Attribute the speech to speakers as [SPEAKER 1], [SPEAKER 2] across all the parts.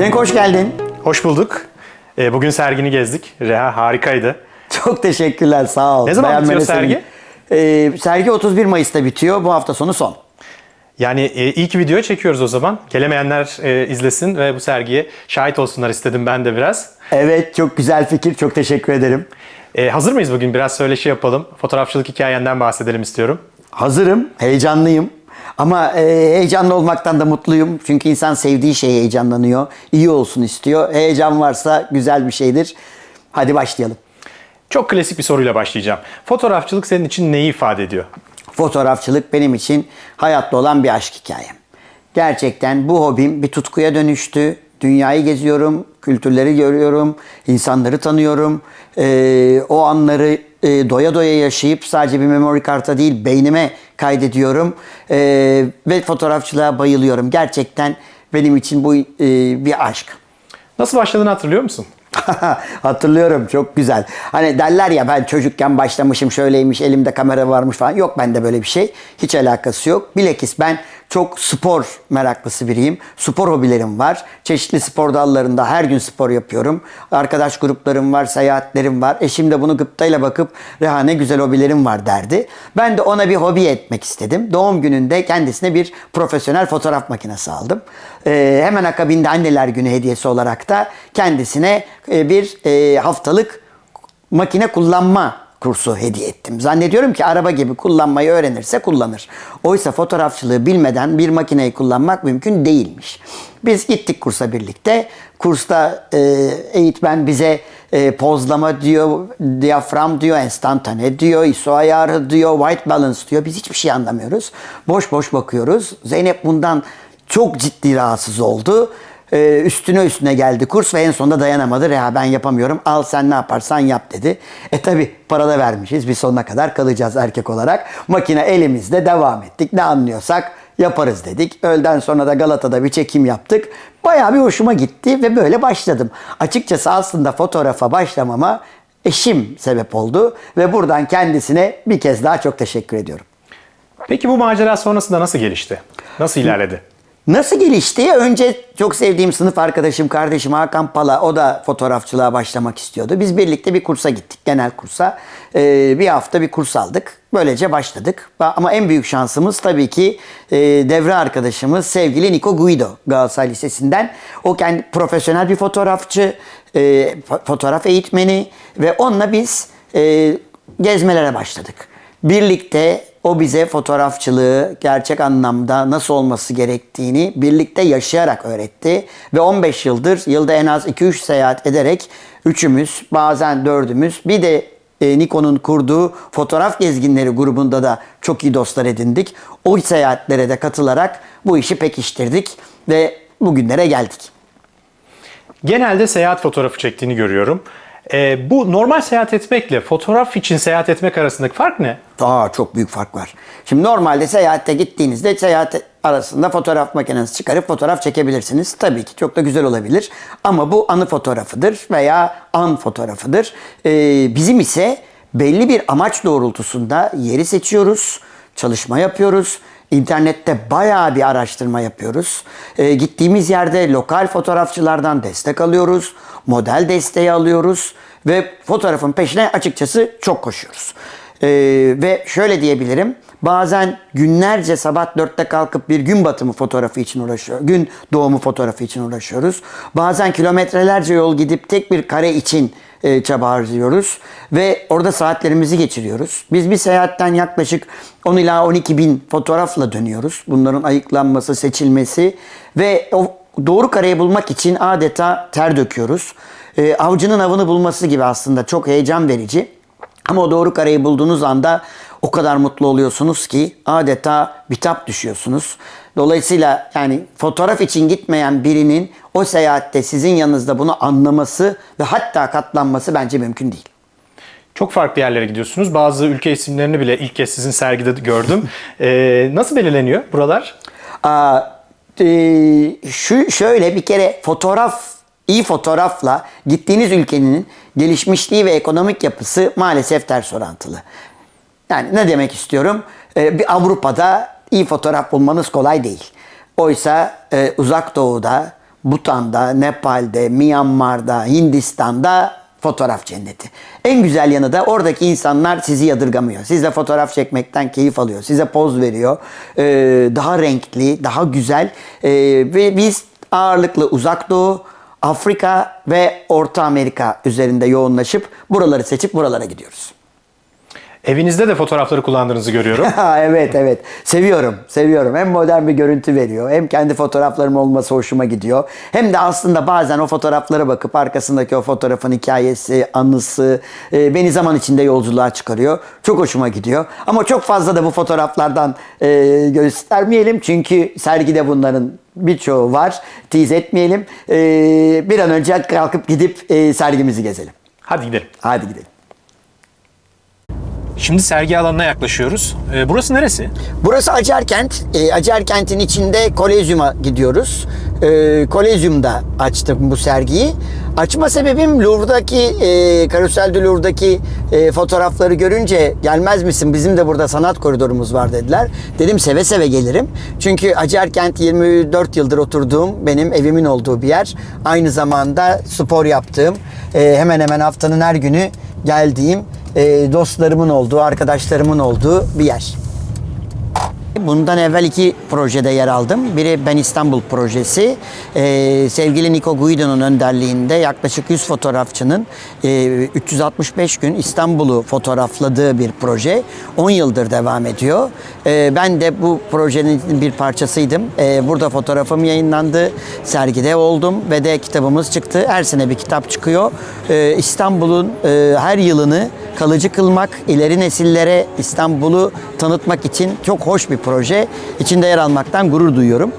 [SPEAKER 1] Cenk hoş geldin.
[SPEAKER 2] Hoş bulduk. Ee, Bugün sergini gezdik. Reha harikaydı.
[SPEAKER 1] Çok teşekkürler sağ ol.
[SPEAKER 2] Ne zaman bitiyor
[SPEAKER 1] Beğenmene
[SPEAKER 2] sergi?
[SPEAKER 1] sevindim. Ee, sergi 31 Mayıs'ta bitiyor. Bu hafta sonu son.
[SPEAKER 2] Yani e, ilk video çekiyoruz o zaman. Gelemeyenler e, izlesin ve bu sergiye şahit olsunlar istedim ben de biraz.
[SPEAKER 1] Evet çok güzel fikir. Çok teşekkür ederim.
[SPEAKER 2] E, hazır mıyız bugün? Biraz söyleşi yapalım. Fotoğrafçılık hikayenden bahsedelim istiyorum.
[SPEAKER 1] Hazırım, heyecanlıyım. Ama e, heyecanlı olmaktan da mutluyum. Çünkü insan sevdiği şeye heyecanlanıyor. İyi olsun istiyor. Heyecan varsa güzel bir şeydir. Hadi başlayalım.
[SPEAKER 2] Çok klasik bir soruyla başlayacağım. Fotoğrafçılık senin için neyi ifade ediyor?
[SPEAKER 1] Fotoğrafçılık benim için hayatta olan bir aşk hikayem. Gerçekten bu hobim bir tutkuya dönüştü. Dünyayı geziyorum, kültürleri görüyorum, insanları tanıyorum. Ee, o anları e, doya doya yaşayıp sadece bir memory karta değil beynime kaydediyorum. Ee, ve fotoğrafçılığa bayılıyorum. Gerçekten benim için bu e, bir aşk.
[SPEAKER 2] Nasıl başladığını hatırlıyor musun?
[SPEAKER 1] Hatırlıyorum çok güzel. Hani derler ya ben çocukken başlamışım şöyleymiş elimde kamera varmış falan. Yok bende böyle bir şey. Hiç alakası yok. Bilakis ben çok spor meraklısı biriyim. Spor hobilerim var. Çeşitli spor dallarında her gün spor yapıyorum. Arkadaş gruplarım var, seyahatlerim var. Eşim de bunu gıptayla bakıp Reha ne güzel hobilerim var derdi. Ben de ona bir hobi etmek istedim. Doğum gününde kendisine bir profesyonel fotoğraf makinesi aldım. Ee, hemen akabinde anneler günü hediyesi olarak da kendisine e, bir e, haftalık makine kullanma kursu hediye ettim. Zannediyorum ki araba gibi kullanmayı öğrenirse kullanır. Oysa fotoğrafçılığı bilmeden bir makineyi kullanmak mümkün değilmiş. Biz gittik kursa birlikte. Kursta e, eğitmen bize e, pozlama diyor, diyafram diyor, enstantane diyor, ISO ayarı diyor, white balance diyor. Biz hiçbir şey anlamıyoruz. Boş boş bakıyoruz. Zeynep bundan çok ciddi rahatsız oldu. Ee, üstüne üstüne geldi kurs ve en sonunda dayanamadı. Reha ben yapamıyorum. Al sen ne yaparsan yap dedi. E tabi para da vermişiz. Bir sonuna kadar kalacağız erkek olarak. Makine elimizde devam ettik. Ne anlıyorsak yaparız dedik. Öğleden sonra da Galata'da bir çekim yaptık. Bayağı bir hoşuma gitti ve böyle başladım. Açıkçası aslında fotoğrafa başlamama eşim sebep oldu. Ve buradan kendisine bir kez daha çok teşekkür ediyorum.
[SPEAKER 2] Peki bu macera sonrasında nasıl gelişti? Nasıl ilerledi?
[SPEAKER 1] Nasıl gelişti? Önce çok sevdiğim sınıf arkadaşım, kardeşim Hakan Pala, o da fotoğrafçılığa başlamak istiyordu. Biz birlikte bir kursa gittik, genel kursa. Ee, bir hafta bir kurs aldık. Böylece başladık. Ama en büyük şansımız tabii ki e, devre arkadaşımız sevgili Nico Guido Galatasaray Lisesi'nden. O kendi profesyonel bir fotoğrafçı, e, fo- fotoğraf eğitmeni ve onunla biz e, gezmelere başladık. Birlikte o bize fotoğrafçılığı gerçek anlamda nasıl olması gerektiğini birlikte yaşayarak öğretti. Ve 15 yıldır yılda en az 2-3 seyahat ederek üçümüz bazen dördümüz bir de e, Nikon'un kurduğu fotoğraf gezginleri grubunda da çok iyi dostlar edindik. O seyahatlere de katılarak bu işi pekiştirdik ve bugünlere geldik.
[SPEAKER 2] Genelde seyahat fotoğrafı çektiğini görüyorum. Ee, bu normal seyahat etmekle fotoğraf için seyahat etmek arasındaki fark ne?
[SPEAKER 1] Aa çok büyük fark var. Şimdi normalde seyahatte gittiğinizde seyahat arasında fotoğraf makinenizi çıkarıp fotoğraf çekebilirsiniz. Tabii ki çok da güzel olabilir. Ama bu anı fotoğrafıdır veya an fotoğrafıdır. Ee, bizim ise belli bir amaç doğrultusunda yeri seçiyoruz, çalışma yapıyoruz. İnternette bayağı bir araştırma yapıyoruz. Ee, gittiğimiz yerde lokal fotoğrafçılardan destek alıyoruz. Model desteği alıyoruz. Ve fotoğrafın peşine açıkçası çok koşuyoruz. Ee, ve şöyle diyebilirim. Bazen günlerce sabah dörtte kalkıp bir gün batımı fotoğrafı için uğraşıyor. Gün doğumu fotoğrafı için uğraşıyoruz. Bazen kilometrelerce yol gidip tek bir kare için e, çaba harcıyoruz. Ve orada saatlerimizi geçiriyoruz. Biz bir seyahatten yaklaşık 10 ila 12 bin fotoğrafla dönüyoruz. Bunların ayıklanması, seçilmesi ve o doğru kareyi bulmak için adeta ter döküyoruz. E, avcının avını bulması gibi aslında çok heyecan verici. Ama o doğru kareyi bulduğunuz anda o kadar mutlu oluyorsunuz ki adeta bitap düşüyorsunuz. Dolayısıyla yani fotoğraf için gitmeyen birinin o seyahatte sizin yanınızda bunu anlaması ve hatta katlanması bence mümkün değil.
[SPEAKER 2] Çok farklı yerlere gidiyorsunuz. Bazı ülke isimlerini bile ilk kez sizin sergide gördüm. Ee, nasıl belirleniyor buralar?
[SPEAKER 1] Aa, e, şu şöyle bir kere fotoğraf iyi fotoğrafla gittiğiniz ülkenin gelişmişliği ve ekonomik yapısı maalesef ters orantılı. Yani ne demek istiyorum? Ee, bir Avrupa'da iyi fotoğraf bulmanız kolay değil. Oysa e, uzak doğuda Bhutan'da, Nepal'de, Myanmar'da, Hindistan'da fotoğraf cenneti. En güzel yanı da oradaki insanlar sizi yadırgamıyor. Sizle fotoğraf çekmekten keyif alıyor. Size poz veriyor. Ee, daha renkli, daha güzel. Ee, ve biz ağırlıklı uzak doğu, Afrika ve Orta Amerika üzerinde yoğunlaşıp buraları seçip buralara gidiyoruz.
[SPEAKER 2] Evinizde de fotoğrafları kullandığınızı görüyorum.
[SPEAKER 1] Ha, evet evet. Seviyorum. Seviyorum. Hem modern bir görüntü veriyor. Hem kendi fotoğraflarım olması hoşuma gidiyor. Hem de aslında bazen o fotoğraflara bakıp arkasındaki o fotoğrafın hikayesi, anısı e, beni zaman içinde yolculuğa çıkarıyor. Çok hoşuma gidiyor. Ama çok fazla da bu fotoğraflardan e, göstermeyelim. Çünkü sergide bunların birçoğu var. Tease etmeyelim. E, bir an önce kalkıp gidip e, sergimizi gezelim.
[SPEAKER 2] Hadi gidelim.
[SPEAKER 1] Hadi gidelim.
[SPEAKER 2] Şimdi sergi alanına yaklaşıyoruz. Ee, burası neresi?
[SPEAKER 1] Burası Acarkent. E, Acarkent'in içinde Kolezyum'a gidiyoruz. E, Kolezyum'da açtım bu sergiyi. Açma sebebim Louvre'daki, e, Karusel de Louvre'daki e, fotoğrafları görünce gelmez misin bizim de burada sanat koridorumuz var dediler. Dedim seve seve gelirim. Çünkü Acarkent 24 yıldır oturduğum benim evimin olduğu bir yer. Aynı zamanda spor yaptığım, e, hemen hemen haftanın her günü geldiğim e, dostlarımın olduğu, arkadaşlarımın olduğu bir yer. Bundan evvel iki projede yer aldım. Biri Ben İstanbul projesi. Ee, sevgili Nico Guido'nun önderliğinde yaklaşık 100 fotoğrafçının e, 365 gün İstanbul'u fotoğrafladığı bir proje. 10 yıldır devam ediyor. Ee, ben de bu projenin bir parçasıydım. Ee, burada fotoğrafım yayınlandı. Sergide oldum ve de kitabımız çıktı. Her sene bir kitap çıkıyor. Ee, İstanbul'un e, her yılını kalıcı kılmak, ileri nesillere İstanbul'u tanıtmak için çok hoş bir proje. İçinde yer almaktan gurur duyuyorum.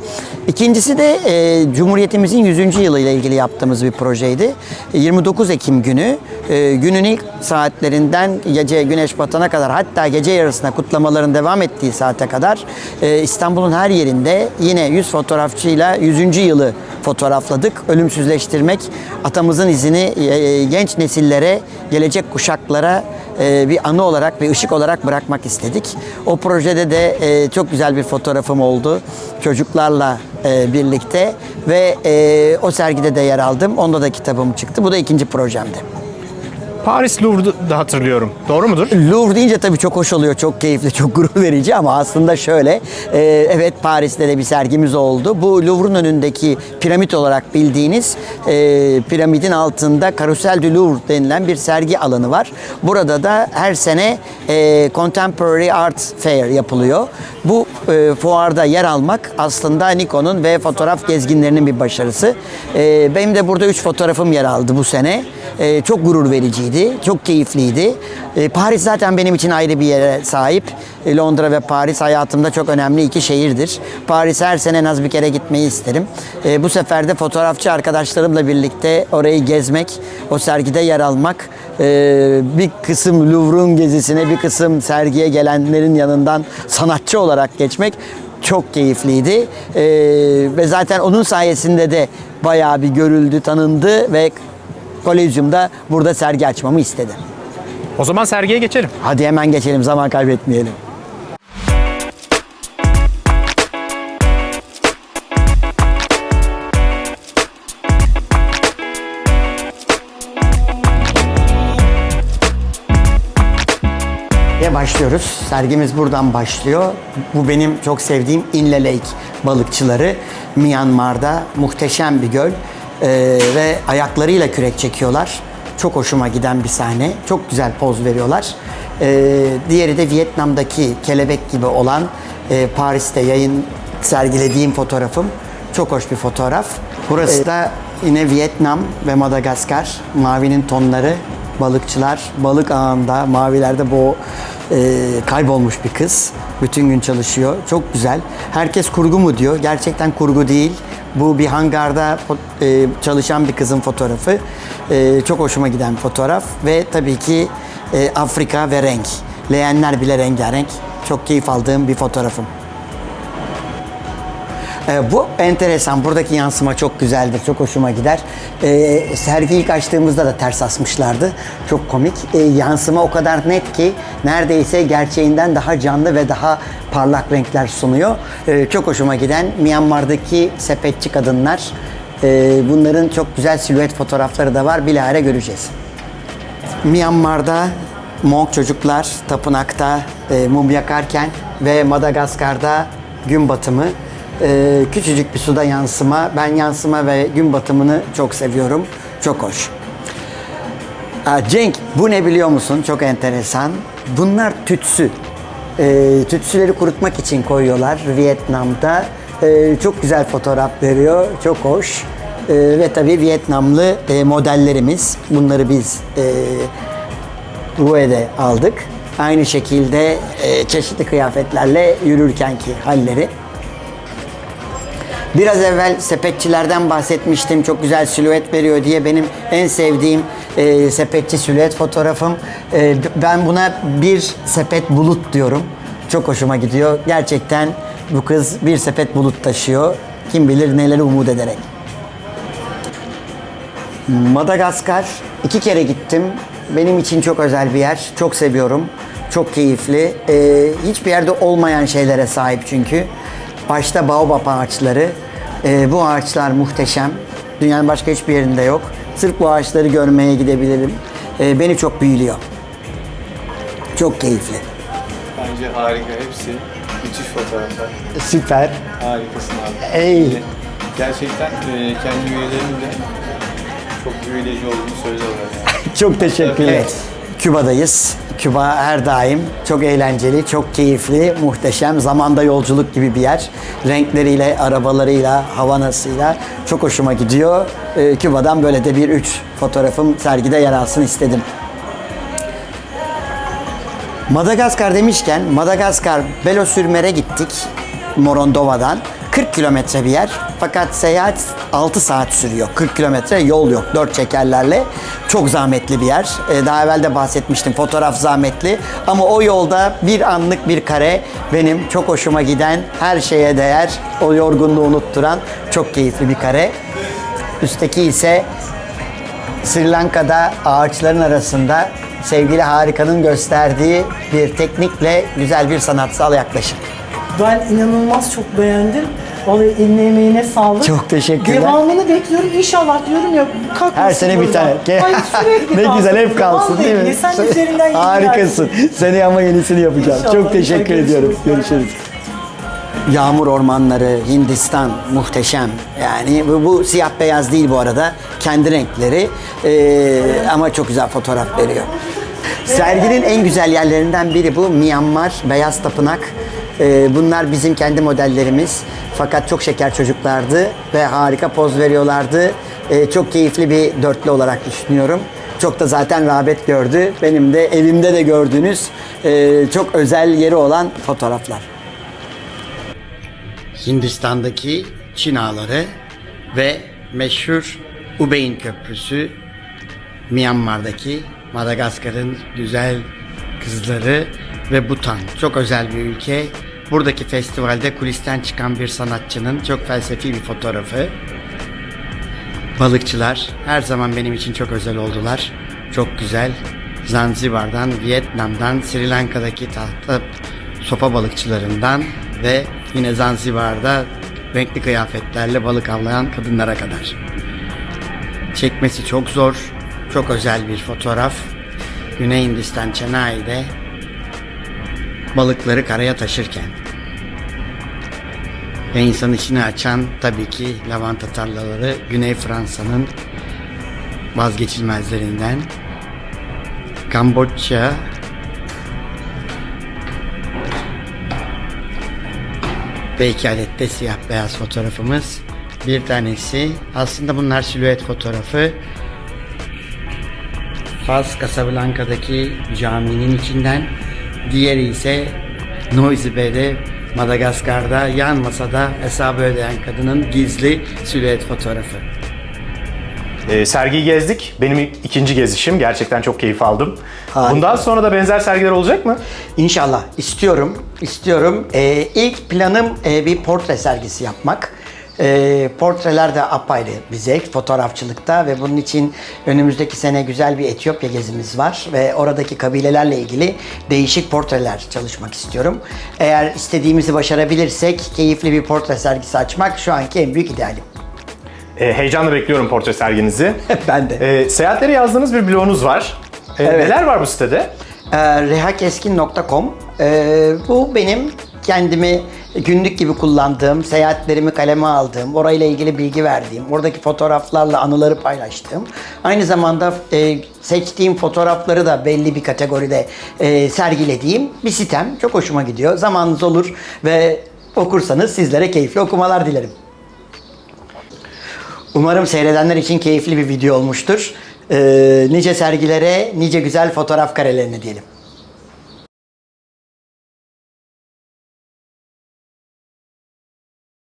[SPEAKER 1] İkincisi de e, Cumhuriyetimizin 100. yılı ile ilgili yaptığımız bir projeydi. 29 Ekim günü e, günün ilk saatlerinden gece güneş batana kadar hatta gece yarısına kutlamaların devam ettiği saate kadar e, İstanbul'un her yerinde yine 100 fotoğrafçıyla 100. yılı fotoğrafladık. Ölümsüzleştirmek, atamızın izini e, genç nesillere, gelecek kuşaklara e, bir anı olarak, bir ışık olarak bırakmak istedik. O projede de e, çok güzel bir fotoğrafım oldu. Çocuklarla e, birlikte ve o sergide de yer aldım. Onda da kitabım çıktı. Bu da ikinci projemdi.
[SPEAKER 2] Paris Louvre'da hatırlıyorum. Doğru mudur?
[SPEAKER 1] Louvre deyince tabii çok hoş oluyor, çok keyifli, çok gurur verici ama aslında şöyle, e, evet Paris'te de bir sergimiz oldu. Bu Louvre'un önündeki piramit olarak bildiğiniz e, piramidin altında Carousel du Louvre denilen bir sergi alanı var. Burada da her sene e, Contemporary Art Fair yapılıyor. Bu e, fuarda yer almak aslında Nikon'un ve fotoğraf gezginlerinin bir başarısı. E, benim de burada üç fotoğrafım yer aldı bu sene. E, çok gurur vericiydi, çok keyifliydi. E, Paris zaten benim için ayrı bir yere sahip. E, Londra ve Paris hayatımda çok önemli iki şehirdir. Paris her sene en az bir kere gitmeyi isterim. E, bu sefer de fotoğrafçı arkadaşlarımla birlikte orayı gezmek, o sergide yer almak, e, bir kısım Louvre'un gezisine, bir kısım sergiye gelenlerin yanından sanatçı olarak geçmek çok keyifliydi. E, ve zaten onun sayesinde de bayağı bir görüldü, tanındı ve Kolezyum'da burada sergi açmamı istedi.
[SPEAKER 2] O zaman sergiye geçelim.
[SPEAKER 1] Hadi hemen geçelim zaman kaybetmeyelim. Başlıyoruz. Sergimiz buradan başlıyor. Bu benim çok sevdiğim Inle Lake balıkçıları. Myanmar'da muhteşem bir göl. Ee, ve ayaklarıyla kürek çekiyorlar. Çok hoşuma giden bir sahne. Çok güzel poz veriyorlar. Ee, diğeri de Vietnam'daki kelebek gibi olan e, Paris'te yayın sergilediğim fotoğrafım. Çok hoş bir fotoğraf. Burası da yine Vietnam ve Madagaskar. Mavinin tonları, balıkçılar balık ağında, mavilerde bu e, kaybolmuş bir kız. Bütün gün çalışıyor. Çok güzel. Herkes kurgu mu diyor. Gerçekten kurgu değil. Bu bir hangarda e, çalışan bir kızın fotoğrafı. E, çok hoşuma giden fotoğraf. Ve tabii ki e, Afrika ve renk. Leğenler bile rengarenk. Çok keyif aldığım bir fotoğrafım. Ee, bu enteresan. Buradaki yansıma çok güzeldir. Çok hoşuma gider. Ee, sergi ilk açtığımızda da ters asmışlardı. Çok komik. Ee, yansıma o kadar net ki neredeyse gerçeğinden daha canlı ve daha parlak renkler sunuyor. Ee, çok hoşuma giden Myanmar'daki sepetçi kadınlar Ee, bunların çok güzel silüet fotoğrafları da var. Bilahare göreceğiz. Myanmar'da Monk çocuklar tapınakta e, mum yakarken ve Madagaskar'da gün batımı e, küçücük bir suda yansıma. Ben yansıma ve gün batımını çok seviyorum. Çok hoş. Aa, Cenk bu ne biliyor musun? Çok enteresan. Bunlar tütsü. Ee, tütsüleri kurutmak için koyuyorlar Vietnam'da. Ee, çok güzel fotoğraf veriyor. Çok hoş. Ee, ve tabii Vietnamlı e, modellerimiz. Bunları biz e, Rue'de aldık. Aynı şekilde e, çeşitli kıyafetlerle yürürkenki halleri. Biraz evvel sepetçilerden bahsetmiştim. Çok güzel silüet veriyor diye benim en sevdiğim e, sepetçi silüet fotoğrafım. E, ben buna bir sepet bulut diyorum. Çok hoşuma gidiyor. Gerçekten bu kız bir sepet bulut taşıyor. Kim bilir neleri umut ederek. Madagaskar iki kere gittim. Benim için çok özel bir yer. Çok seviyorum. Çok keyifli. Ee, hiçbir yerde olmayan şeylere sahip çünkü. Başta baobab ağaçları. Ee, bu ağaçlar muhteşem. Dünyanın başka hiçbir yerinde yok. Sırf bu ağaçları görmeye gidebilirim. Ee, beni çok büyülüyor. Çok keyifli.
[SPEAKER 3] Bence harika hepsi. Müthiş fotoğraflar.
[SPEAKER 1] Süper.
[SPEAKER 3] Harikasın abi.
[SPEAKER 1] Ey.
[SPEAKER 3] Ee, Gerçekten e, kendi üyelerim de çok büyüleyici olduğunu söylüyorlar yani.
[SPEAKER 1] Çok teşekkürler. Evet. Küba'dayız. Küba her daim çok eğlenceli, çok keyifli, muhteşem, zamanda yolculuk gibi bir yer. Renkleriyle, arabalarıyla, havanasıyla çok hoşuma gidiyor. Ee, Küba'dan böyle de bir üç fotoğrafım sergide yer alsın istedim. Madagaskar demişken Madagaskar Belosürmer'e gittik Morondova'dan. 40 kilometre bir yer fakat seyahat 6 saat sürüyor. 40 kilometre yol yok. 4 çekerlerle. Çok zahmetli bir yer. Ee, daha evvel de bahsetmiştim fotoğraf zahmetli. Ama o yolda bir anlık bir kare benim çok hoşuma giden, her şeye değer, o yorgunluğu unutturan çok keyifli bir kare. Üstteki ise Sri Lanka'da ağaçların arasında sevgili Harika'nın gösterdiği bir teknikle güzel bir sanatsal yaklaşım.
[SPEAKER 4] Ben inanılmaz çok beğendim. Vallahi eline emeğine sağlık.
[SPEAKER 1] Çok teşekkürler.
[SPEAKER 4] Devamını bekliyorum. İnşallah diyorum ya kalkmasın
[SPEAKER 1] Her sene bir
[SPEAKER 4] buradan.
[SPEAKER 1] tane.
[SPEAKER 4] Ay, sürekli
[SPEAKER 1] ne
[SPEAKER 4] kalsın.
[SPEAKER 1] güzel hep kalsın
[SPEAKER 4] Vallahi
[SPEAKER 1] değil mi?
[SPEAKER 4] Sen üzerinden yeni
[SPEAKER 1] Harikasın. Seni ama yenisini yapacağım.
[SPEAKER 4] İnşallah.
[SPEAKER 1] Çok teşekkür
[SPEAKER 4] Görüşürüz.
[SPEAKER 1] ediyorum. Görüşürüz. Yağmur ormanları, Hindistan muhteşem. Yani bu, bu siyah beyaz değil bu arada. Kendi renkleri Ee, ama çok güzel fotoğraf veriyor. Serginin en güzel yerlerinden biri bu Myanmar Beyaz Tapınak. Ee, bunlar bizim kendi modellerimiz. Fakat çok şeker çocuklardı ve harika poz veriyorlardı. Ee, çok keyifli bir dörtlü olarak düşünüyorum. Çok da zaten rağbet gördü. Benim de evimde de gördüğünüz e, çok özel yeri olan fotoğraflar. Hindistan'daki Çin Ağları ve meşhur Ubeyn Köprüsü, Myanmar'daki Madagaskar'ın güzel kızları ve Bhutan. Çok özel bir ülke. Buradaki festivalde kulisten çıkan bir sanatçının çok felsefi bir fotoğrafı. Balıkçılar her zaman benim için çok özel oldular. Çok güzel. Zanzibar'dan, Vietnam'dan, Sri Lanka'daki tahta sopa balıkçılarından ve yine Zanzibar'da renkli kıyafetlerle balık avlayan kadınlara kadar. Çekmesi çok zor, çok özel bir fotoğraf. Güney Hindistan Chennai'de balıkları karaya taşırken ve insan içini açan tabii ki lavanta tarlaları Güney Fransa'nın vazgeçilmezlerinden. Kamboçya ve iki adet de siyah beyaz fotoğrafımız. Bir tanesi aslında bunlar silüet fotoğrafı. Fas Casablanca'daki caminin içinden. Diğeri ise Noisy Bay'de Madagaskar'da yan masada hesabı ödeyen kadının gizli silüet fotoğrafı.
[SPEAKER 2] Ee, sergiyi gezdik. Benim ikinci gezişim. Gerçekten çok keyif aldım.
[SPEAKER 1] Harika.
[SPEAKER 2] Bundan sonra da benzer sergiler olacak mı?
[SPEAKER 1] İnşallah istiyorum, istiyorum. Ee, ilk planım e, bir portre sergisi yapmak. Ee, portreler de apayrı bir zevk fotoğrafçılıkta ve bunun için önümüzdeki sene güzel bir Etiyopya gezimiz var ve oradaki kabilelerle ilgili değişik portreler çalışmak istiyorum. Eğer istediğimizi başarabilirsek keyifli bir portre sergisi açmak şu anki en büyük idealim.
[SPEAKER 2] E, heyecanla bekliyorum portre serginizi.
[SPEAKER 1] Ben de.
[SPEAKER 2] E, seyahatleri yazdığınız bir blogunuz var. E,
[SPEAKER 1] Evet.
[SPEAKER 2] Neler var bu sitede?
[SPEAKER 1] Ee, rehakeskin.com Ee, bu benim kendimi günlük gibi kullandığım, seyahatlerimi kaleme aldığım, orayla ilgili bilgi verdiğim, oradaki fotoğraflarla anıları paylaştığım, aynı zamanda e, seçtiğim fotoğrafları da belli bir kategoride e, sergilediğim bir sitem. Çok hoşuma gidiyor. Zamanınız olur ve okursanız sizlere keyifli okumalar dilerim. Umarım seyredenler için keyifli bir video olmuştur. Ee, nice sergilere, nice güzel fotoğraf karelerine diyelim.